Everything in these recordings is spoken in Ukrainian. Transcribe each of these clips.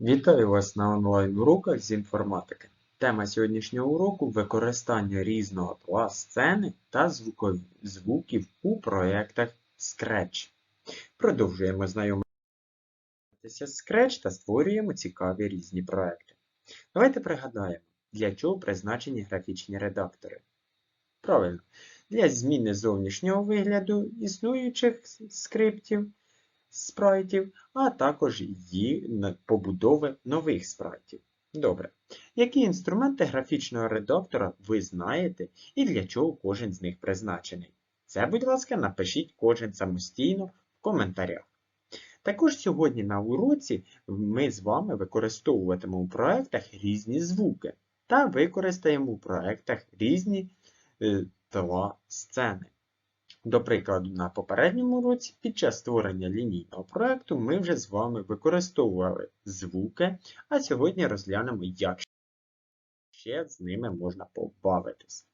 Вітаю вас на онлайн-уроках з інформатики. Тема сьогоднішнього уроку використання різного тла сцени та звукові- звуків у проєктах Scratch. Продовжуємо знайомитися з Scratch та створюємо цікаві різні проекти. Давайте пригадаємо, для чого призначені графічні редактори. Правильно, для зміни зовнішнього вигляду існуючих скриптів, спрайтів, а також її побудови нових спрайтів. Добре. Які інструменти графічного редактора ви знаєте і для чого кожен з них призначений? Це, будь ласка, напишіть кожен самостійно в коментарях. Також сьогодні на уроці ми з вами використовуватимемо у проєктах різні звуки та використаємо у проєктах різні е, тла сцени. До прикладу, на попередньому уроці під час створення лінійного проєкту ми вже з вами використовували звуки, а сьогодні розглянемо, як ще з ними можна побавитись.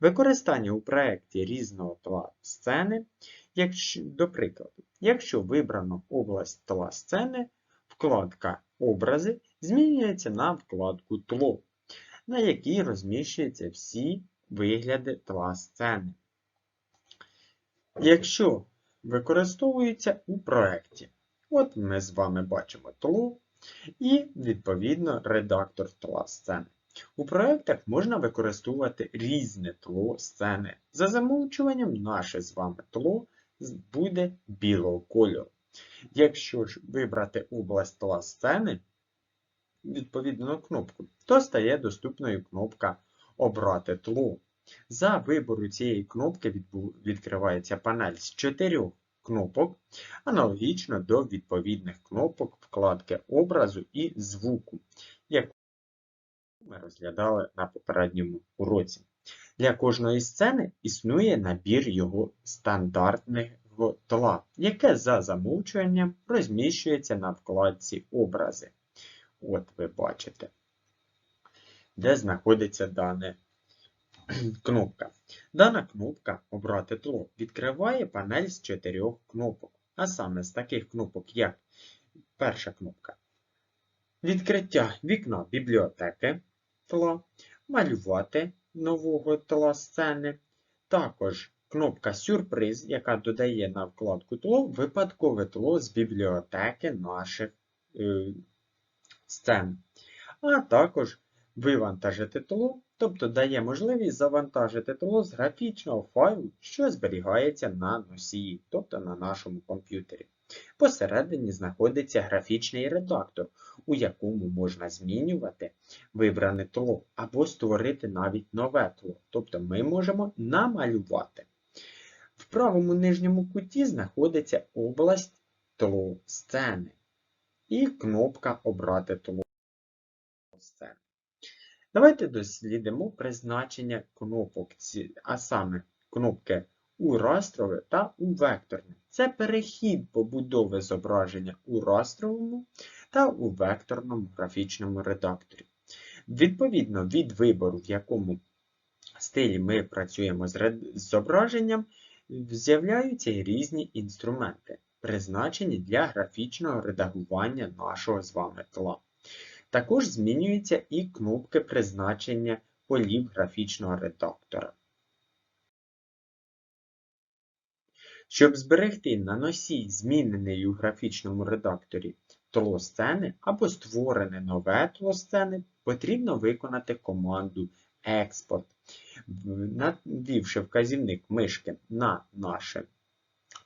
Використання у проєкті різного тла сцени, якщо, до прикладу, якщо вибрано область тла сцени, вкладка Образи змінюється на вкладку Тло, на якій розміщуються всі вигляди тла сцени якщо використовується у проєкті. От ми з вами бачимо тло і, відповідно, редактор тла сцени. У проєктах можна використовувати різне тло сцени. За замовчуванням, наше з вами тло буде білого кольору. Якщо ж вибрати область тла сцени, відповідно кнопку, то стає доступною кнопка Обрати тло. За вибору цієї кнопки відкривається панель з чотирьох кнопок, аналогічно до відповідних кнопок вкладки образу і звуку, яку ми розглядали на попередньому уроці. Для кожної сцени існує набір його стандартного тла, яке за замовчуванням розміщується на вкладці Образи. От ви бачите, де знаходиться дане кнопка. Дана кнопка Обрати тло відкриває панель з чотирьох кнопок. А саме з таких кнопок, як перша кнопка Відкриття вікна бібліотеки тла, малювати нового тла сцени. Також кнопка Сюрприз, яка додає на вкладку тло випадкове тло з бібліотеки наших е, сцен. А також вивантажити тло, тобто дає можливість завантажити тло з графічного файлу, що зберігається на носії, тобто на нашому комп'ютері. Посередині знаходиться графічний редактор, у якому можна змінювати вибране тло або створити навіть нове тло. Тобто ми можемо намалювати. В правому нижньому куті знаходиться область тло сцени і кнопка Обрати тло. Давайте дослідимо призначення кнопок, а саме кнопки у растрове та у векторне. Це перехід побудови зображення у растровому та у векторному графічному редакторі. Відповідно від вибору, в якому стилі ми працюємо з зображенням, з'являються різні інструменти, призначені для графічного редагування нашого з вами тла. Також змінюються і кнопки призначення полів графічного редактора. Щоб зберегти на носій змінений у графічному редакторі тло сцени або створене нове тло сцени, потрібно виконати команду Експорт. Навівши вказівник мишки на наше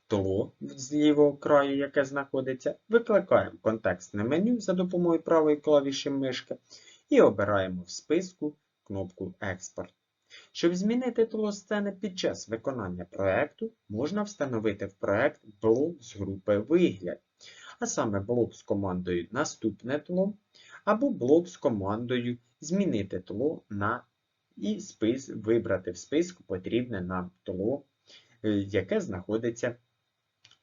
тло з лівого краю, яке знаходиться, викликаємо контекстне меню за допомогою правої клавіші мишки і обираємо в списку кнопку Експорт. Щоб змінити тло сцени під час виконання проєкту, можна встановити в проєкт блок з групи Вигляд, а саме блок з командою Наступне тло або блок з командою Змінити тло на і спис, вибрати в списку потрібне нам тло, е, яке знаходиться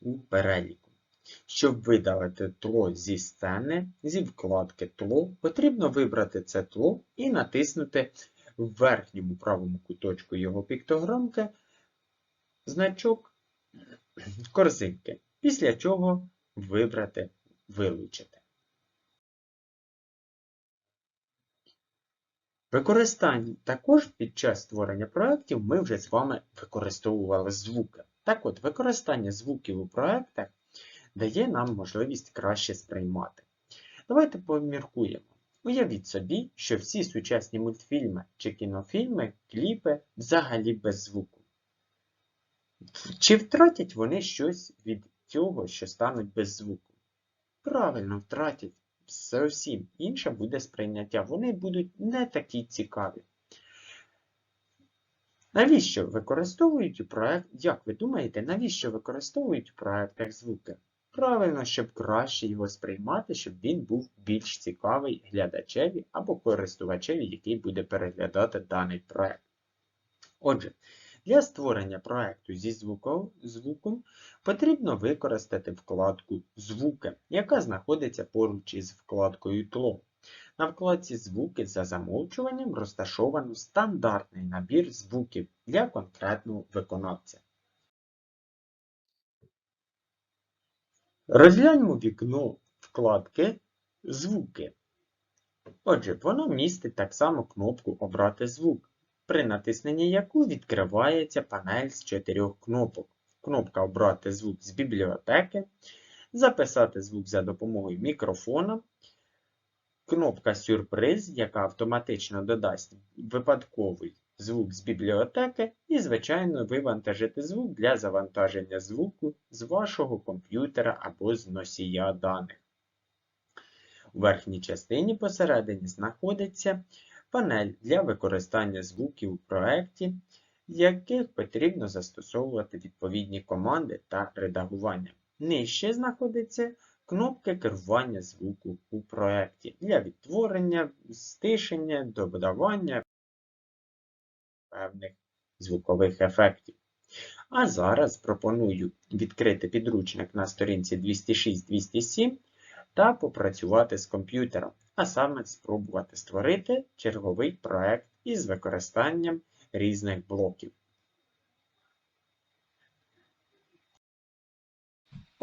у переліку. Щоб видалити тло зі сцени, зі вкладки тло, потрібно вибрати це тло і натиснути в верхньому правому куточку його піктограмки значок корзинки, після чого вибрати Вилучити. Використання також під час створення проєктів ми вже з вами використовували звуки. Так от, використання звуків у проєктах дає нам можливість краще сприймати. Давайте поміркуємо. Уявіть собі, що всі сучасні мультфільми чи кінофільми, кліпи взагалі без звуку. Чи втратять вони щось від цього, що стануть без звуку? Правильно, втратять. Зовсім інше буде сприйняття. Вони будуть не такі цікаві. Навіщо використовують проект, як ви думаєте, навіщо використовують у проектах звуки? Правильно, щоб краще його сприймати, щоб він був більш цікавий глядачеві або користувачеві, який буде переглядати даний проект. Отже, для створення проекту зі звуком, звуком потрібно використати вкладку Звуки, яка знаходиться поруч із вкладкою Тло. На вкладці Звуки за замовчуванням розташовано стандартний набір звуків для конкретного виконавця. Розгляньмо вікно вкладки Звуки. Отже, воно містить так само кнопку Обрати звук, при натисненні яку відкривається панель з чотирьох кнопок. Кнопка Обрати звук з бібліотеки, Записати звук за допомогою мікрофона, кнопка Сюрприз, яка автоматично додасть випадковий звук з бібліотеки, і, звичайно, вивантажити звук для завантаження звуку з вашого комп'ютера або з носія даних. У верхній частині посередині знаходиться панель для використання звуків у проєкті, в яких потрібно застосовувати відповідні команди та редагування. Нижче знаходиться кнопки керування звуку у проєкті для відтворення, стишення, додавання певних звукових ефектів. А зараз пропоную відкрити підручник на сторінці 206-207 та попрацювати з комп'ютером, а саме спробувати створити черговий проект із використанням різних блоків.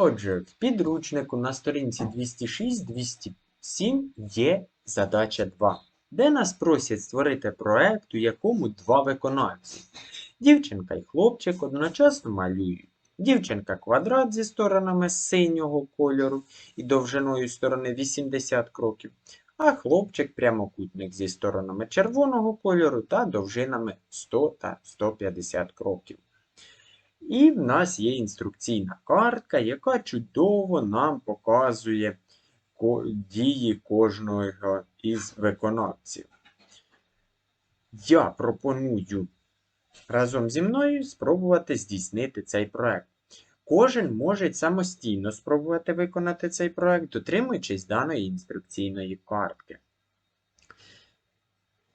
Отже, в підручнику на сторінці 206-207 є задача 2, де нас просять створити проект, у якому два виконавці. Дівчинка і хлопчик одночасно малюють. Дівчинка квадрат зі сторонами синього кольору і довжиною сторони 80 кроків, а хлопчик прямокутник зі сторонами червоного кольору та довжинами 100 та 150 кроків. І в нас є інструкційна картка, яка чудово нам показує дії кожного із виконавців. Я пропоную разом зі мною спробувати здійснити цей проект. Кожен може самостійно спробувати виконати цей проект, дотримуючись даної інструкційної картки.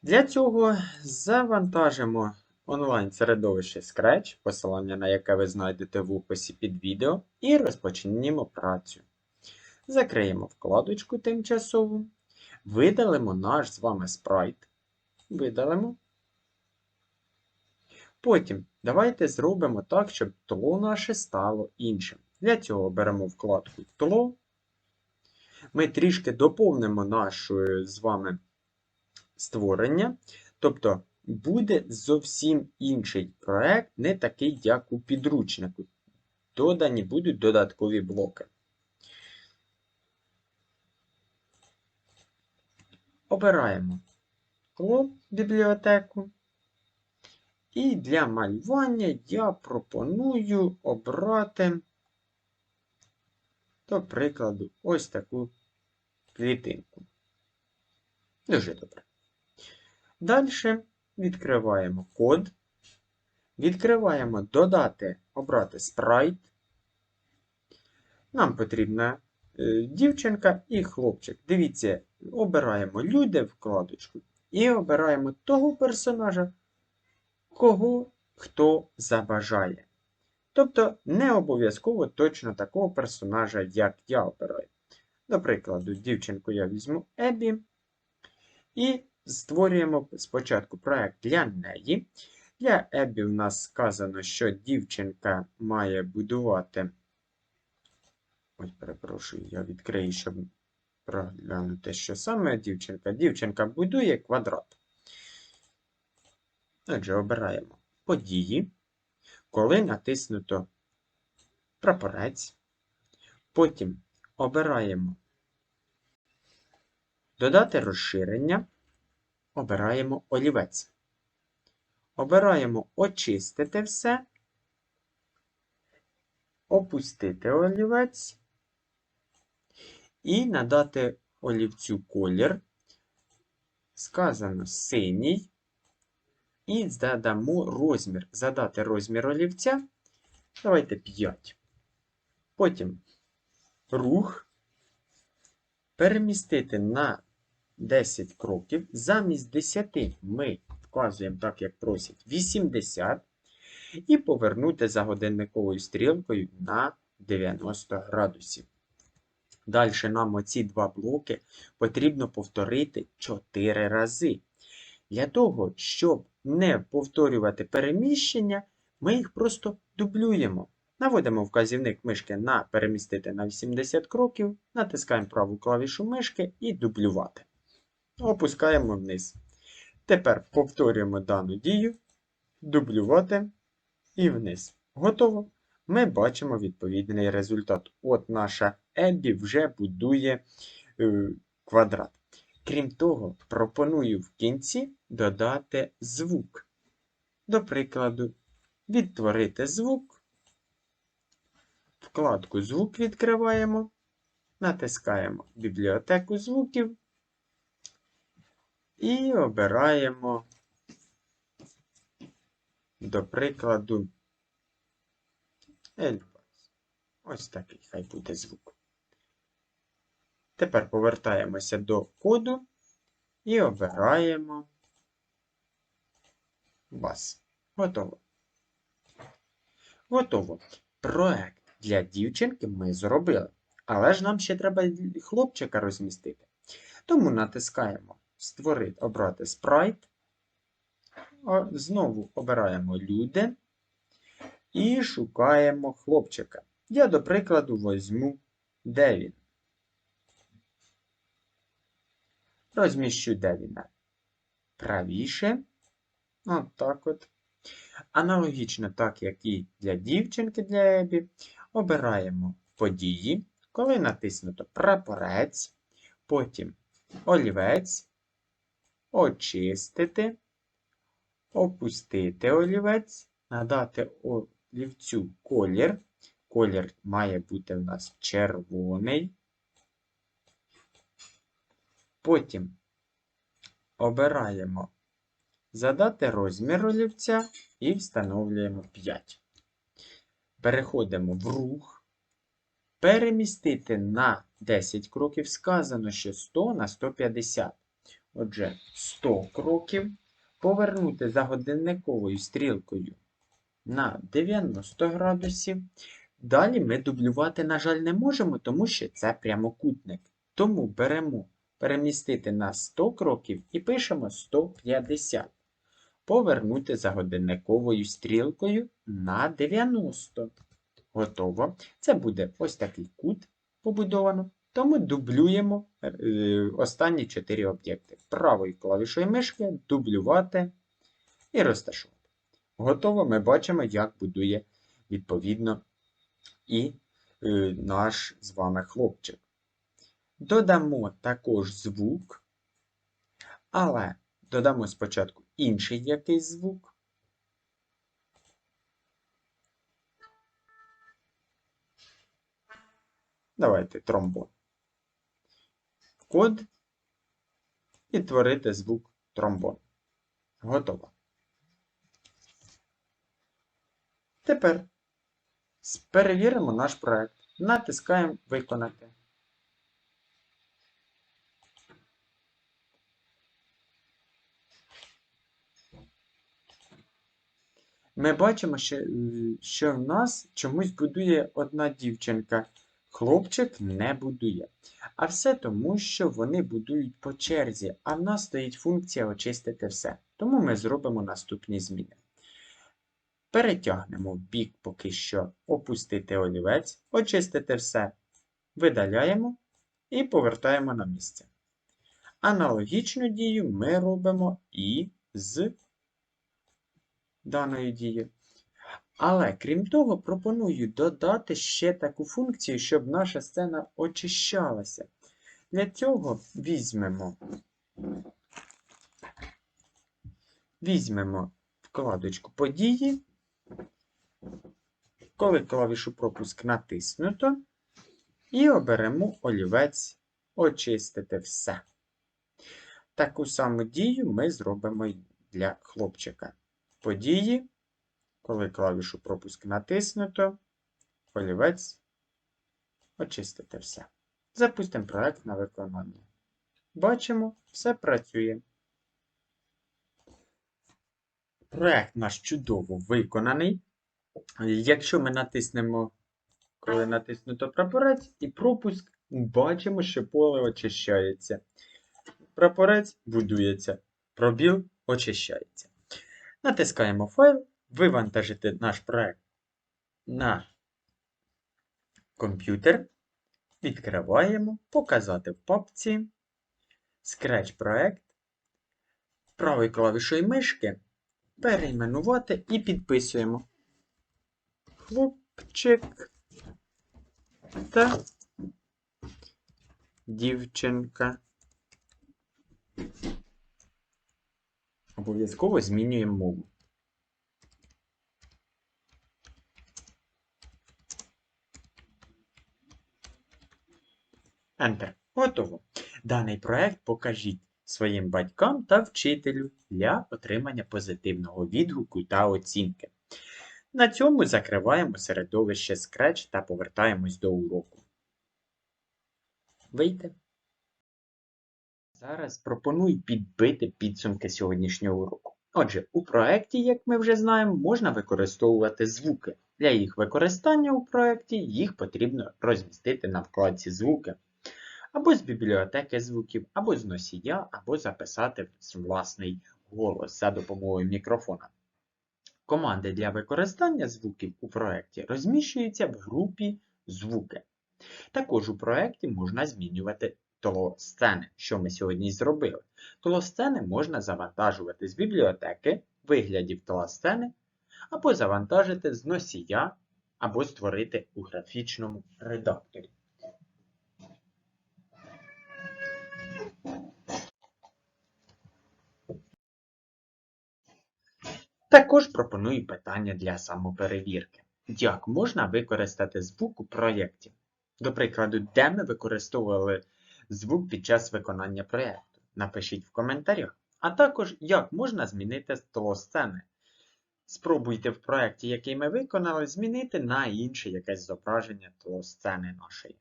Для цього завантажимо онлайн-середовище Scratch, посилання на яке ви знайдете в описі під відео, і розпочнімо працю. Закриємо вкладочку тимчасову, видалимо наш з вами спрайт. Видалимо. Потім давайте зробимо так, щоб тло наше стало іншим. Для цього беремо вкладку Тло. Ми трішки доповнимо наше з вами створення. Тобто буде зовсім інший проект, не такий, як у підручнику. Додані будуть додаткові блоки. Обираємо тло бібліотеку. І для малювання я пропоную обрати, до прикладу, ось таку клітинку. Дуже добре. Далі відкриваємо код, відкриваємо додати, обрати спрайт. Нам потрібна е, дівчинка і хлопчик. Дивіться, обираємо люди вкладочку і обираємо того персонажа кого хто забажає. Тобто не обов'язково точно такого персонажа, як я обираю. До прикладу, дівчинку я візьму Ебі. І створюємо спочатку проект для неї. Для Ебі в нас сказано, що дівчинка має будувати. Ось, перепрошую, я відкрию, щоб проглянути, що саме дівчинка. Дівчинка будує квадрат. Отже, обираємо події, коли натиснуто прапорець. Потім обираємо додати розширення, обираємо олівець. Обираємо очистити все, опустити олівець і надати олівцю колір. Сказано синій. І задамо розмір. Задати розмір олівця. Давайте 5. Потім рух. Перемістити на 10 кроків. Замість 10 ми вказуємо, так як просять, 80. І повернути за годинниковою стрілкою на 90 градусів. Далі нам оці два блоки потрібно повторити 4 рази. Для того, щоб не повторювати переміщення, ми їх просто дублюємо. Наводимо вказівник мишки на перемістити на 80 кроків, натискаємо праву клавішу мишки і дублювати. Опускаємо вниз. Тепер повторюємо дану дію, дублювати і вниз. Готово. Ми бачимо відповідний результат. От наша Еббі вже будує е, квадрат. Крім того, пропоную в кінці додати звук. До прикладу, відтворити звук. Вкладку Звук відкриваємо, натискаємо Бібліотеку звуків і обираємо, до прикладу, Ельбас. Ось такий хай буде звук. Тепер повертаємося до коду і обираємо бас. Готово. Готово. Проект для дівчинки ми зробили. Але ж нам ще треба хлопчика розмістити. Тому натискаємо Створити, обрати спрайт. Знову обираємо люди і шукаємо хлопчика. Я, до прикладу, возьму, де він. Розміщу де він правіше. От так от. Аналогічно, так як і для дівчинки для Ебі, обираємо події, коли натиснуто прапорець, потім олівець, очистити, опустити олівець, надати олівцю колір. Колір має бути в нас червоний. Потім обираємо задати розмір олівця і встановлюємо 5. Переходимо в рух. Перемістити на 10 кроків сказано, що 100 на 150. Отже, 100 кроків. Повернути за годинниковою стрілкою на 90 градусів. Далі ми дублювати, на жаль, не можемо, тому що це прямокутник. Тому беремо перемістити на 100 кроків і пишемо 150. Повернути за годинниковою стрілкою на 90. Готово. Це буде ось такий кут побудовано. Тому дублюємо е, останні 4 об'єкти. Правою клавішою мишки дублювати і розташувати. Готово, ми бачимо, як будує відповідно і е, наш з вами хлопчик. Додамо також звук, але додамо спочатку інший якийсь звук. Давайте тромбон. Код і творити звук тромбон. Готово. Тепер перевіримо наш проект. Натискаємо Виконати. Ми бачимо, що, що в нас чомусь будує одна дівчинка. Хлопчик не будує. А все тому, що вони будують по черзі, а в нас стоїть функція очистити все. Тому ми зробимо наступні зміни. Перетягнемо в бік поки що опустити олівець, очистити все, видаляємо і повертаємо на місце. Аналогічну дію ми робимо і з даною дією. Але крім того, пропоную додати ще таку функцію, щоб наша сцена очищалася. Для цього візьмемо, візьмемо вкладочку події. Коли клавішу пропуск натиснуто, і оберемо олівець Очистити все. Таку саму дію ми зробимо для хлопчика. Події, коли клавішу пропуск натиснуто, олівець очистити все. Запустимо проект на виконання. Бачимо, все працює. Проект наш чудово виконаний. Якщо ми натиснемо, коли натиснуто прапорець і пропуск, бачимо, що поле очищається. Прапорець будується, пробіл очищається. Натискаємо файл, вивантажити наш проект на комп'ютер. Відкриваємо, показати в папці, Scratch проект, правою клавішою мишки перейменувати і підписуємо хлопчик та дівчинка. Обов'язково змінюємо мову. Enter. Готово. Даний проект покажіть своїм батькам та вчителю для отримання позитивного відгуку та оцінки. На цьому закриваємо середовище Scratch та повертаємось до уроку. Вийти. Зараз пропоную підбити підсумки сьогоднішнього уроку. Отже, у проєкті, як ми вже знаємо, можна використовувати звуки. Для їх використання у проєкті їх потрібно розмістити на вкладці звуки. Або з бібліотеки звуків, або з носія, або записати власний голос за допомогою мікрофона. Команди для використання звуків у проєкті розміщуються в групі звуки. Також у проєкті можна змінювати тло сцени, що ми сьогодні зробили. Тло сцени можна завантажувати з бібліотеки, виглядів тла сцени, або завантажити з носія, або створити у графічному редакторі. Також пропоную питання для самоперевірки. Як можна використати звук у проєкті? До прикладу, де ми використовували звук під час виконання проєкту? Напишіть в коментарях. А також, як можна змінити тло сцени. Спробуйте в проєкті, який ми виконали, змінити на інше якесь зображення тло сцени нашої.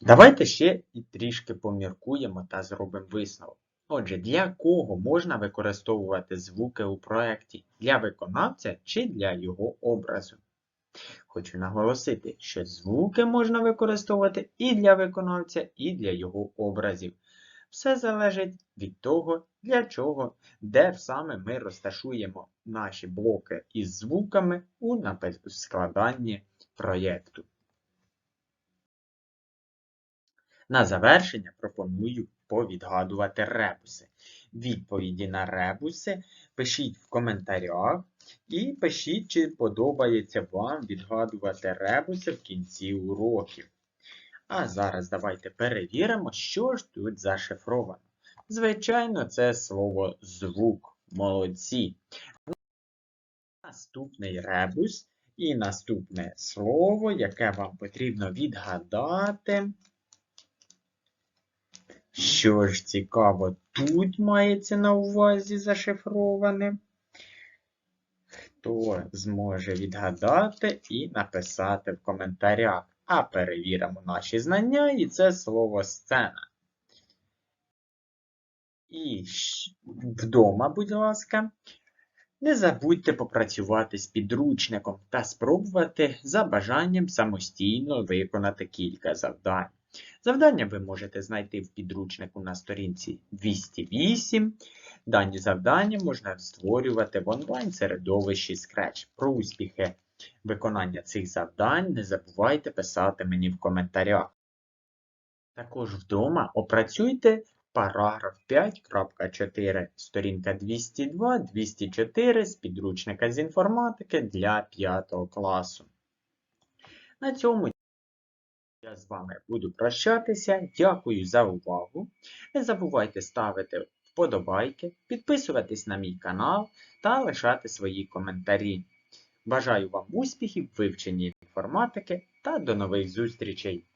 Давайте ще і трішки поміркуємо та зробимо висновок. Отже, для кого можна використовувати звуки у проєкті? Для виконавця чи для його образу? Хочу наголосити, що звуки можна використовувати і для виконавця, і для його образів. Все залежить від того, для чого, де саме ми розташуємо наші блоки із звуками у складанні проєкту. На завершення пропоную повідгадувати ребуси. Відповіді на ребуси пишіть в коментарях і пишіть, чи подобається вам відгадувати ребуси в кінці уроків. А зараз давайте перевіримо, що ж тут зашифровано. Звичайно, це слово звук. Молодці. Наступний ребус і наступне слово, яке вам потрібно відгадати. Що ж цікаво, тут мається на увазі зашифроване. Хто зможе відгадати і написати в коментарях. А перевіримо наші знання, і це слово сцена. І вдома, будь ласка, не забудьте попрацювати з підручником та спробувати за бажанням самостійно виконати кілька завдань. Завдання ви можете знайти в підручнику на сторінці 208. Дані завдання можна створювати в онлайн-середовищі Scratch. Про успіхи виконання цих завдань не забувайте писати мені в коментарях. Також вдома опрацюйте параграф 5.4, сторінка 202-204 з підручника з інформатики для 5 класу. На цьому я з вами буду прощатися. Дякую за увагу. Не забувайте ставити вподобайки, підписуватись на мій канал та лишати свої коментарі. Бажаю вам успіхів в вивченні інформатики та до нових зустрічей!